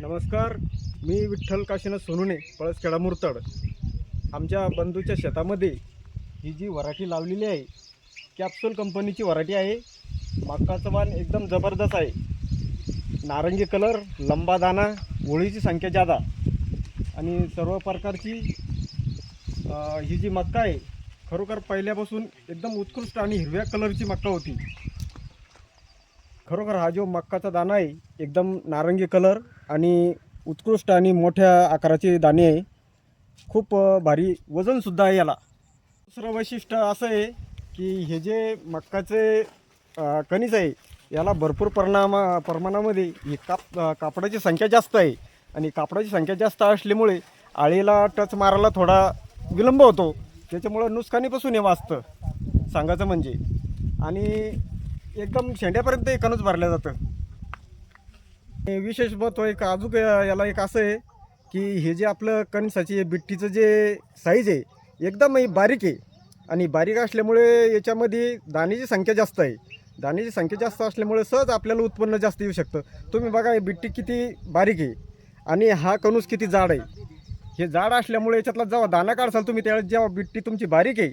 नमस्कार मी विठ्ठल काशीनाथ सोनुने पळसखेडा मुरतड. आमच्या बंधूच्या शेतामध्ये ही जी वराठी लावलेली आहे कॅप्सूल कंपनीची वराठी आहे. मक्काचं वाण एकदम जबरदस्त आहे. नारंगी कलर लंबा दाना ओळीची संख्या जादा आणि सर्व प्रकारची ही जी मक्का आहे खरोखर पहिल्यापासून एकदम उत्कृष्ट आणि हिरव्या कलरची मक्का होती. खरोखर हा जो मक्काचा दाणा आहे एकदम नारंगी कलर आणि उत्कृष्ट आणि मोठ्या आकाराचे दाणे आहे. खूप भारी वजनसुद्धा आहे याला. दुसरं वैशिष्ट्य असं आहे की हे जे मक्काचे कणीस आहे याला भरपूर परिणामा प्रमाणामध्ये ही काप कापडाची संख्या जास्त आहे. आणि कापडाची संख्या जास्त असल्यामुळे आळीला टच मारायला थोडा विलंब होतो. त्याच्यामुळं नुकसानीपासून हे वाचतं. सांगायचं म्हणजे. आणि एकदम शेंड्यापर्यंत हे कणूच भरलं जातं विशेष महत्त्व एक अजून याला एक असं आहे की हे जे आपलं कणसाची बिट्टीचं जे साईज आहे एकदम बारीक आहे. आणि बारीक असल्यामुळे याच्यामध्ये दाण्याची संख्या जास्त आहे. दाण्याची संख्या जास्त असल्यामुळे सहज आपल्याला उत्पन्न जास्त येऊ शकतं. तुम्ही बघा हे बिट्टी किती बारीक आहे. आणि हा कणूस किती जाड आहे. हे जाड असल्यामुळे याच्यातला जेव्हा दाना काढसाल तुम्ही त्यावेळेस जेव्हा बिट्टी तुमची बारीक आहे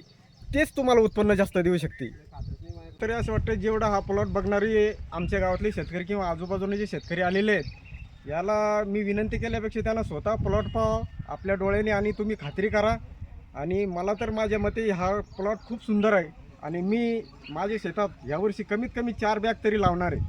तेच तुम्हाला उत्पन्न जास्त देऊ शकते. तरी असं वाटतं जेवढा हा प्लॉट बघणारी आमच्या गावातले शेतकरी किंवा आजूबाजूने जे शेतकरी आलेले आहेत याला मी विनंती केल्यापेक्षा त्यांना स्वतः प्लॉट पाहा आपल्या डोळ्याने आणि तुम्ही खात्री करा. आणि मला तर माझ्या मते हा प्लॉट खूप सुंदर आहे. आणि मी माझ्या शेतात यावर्षी कमीत कमी चार बॅग तरी लावणार आहे.